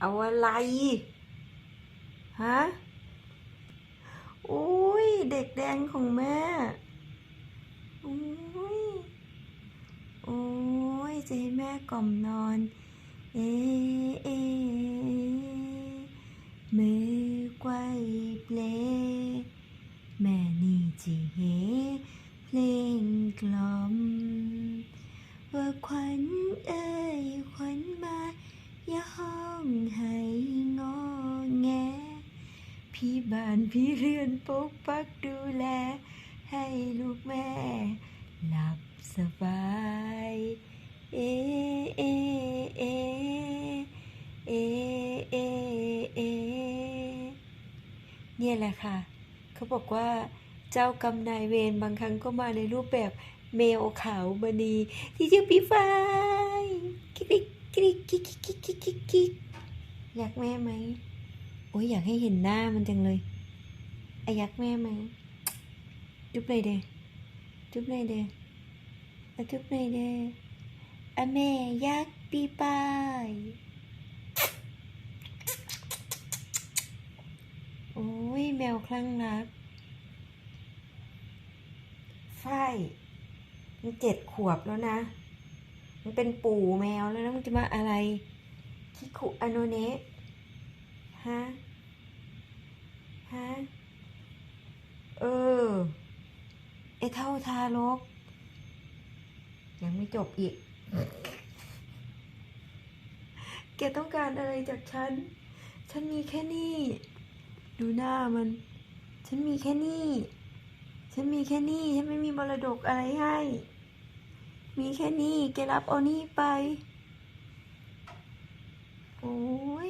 เอาอะไร ฮะโอ้ย เด็กแดงของแม่โอ้ยโอ้ยจะให้แม่กล่อมนอน เอเอะมือไกวเปลแม่นี่จีเฮเพลงกล่อม ว่าขวัญเอ พี่บ้านพี่เรือนปกปักดูแล ให้ลูกแม่ หลับสบาย เอเอเอเอเอเอเนี่ยแหละค่ะ เขาบอกว่าเจ้ากรรมนายเวรบางครั้งก็มาในรูปแบบแมวขาวมณีที่ชื่อพี่ฝ้ายกิ๊กกิ๊กกิ๊กกิ๊กกิ๊กกิ๊กกิ๊กอยากแม่ไหม อ้ยอยากให้เห็นหน้ามันจังเลยไอะอยากแม่ไหมจุ๊บเลยเดจุ๊บเลยเดอะจุ๊บเลยเดอะแม่ยักปีป้ายโอ้ยแมวคลั่งรักฝ้ายมันเจ็ดขวบแล้วนะ มันเป็นปู่แมวแล้วนะมันจะมาอะไรคิคุอโนเนะ ฮะ ฮะ เออ ไอเท่าทารก ยังไม่จบอีก แกต้องการอะไรจากฉัน ฉันมีแค่นี้ ดูหน้ามัน ฉันมีแค่นี้ ฉันมีแค่นี้ ฉันไม่มีมรดกอะไรให้ มีแค่นี้ แกรับเอานี่ไป โอ้ย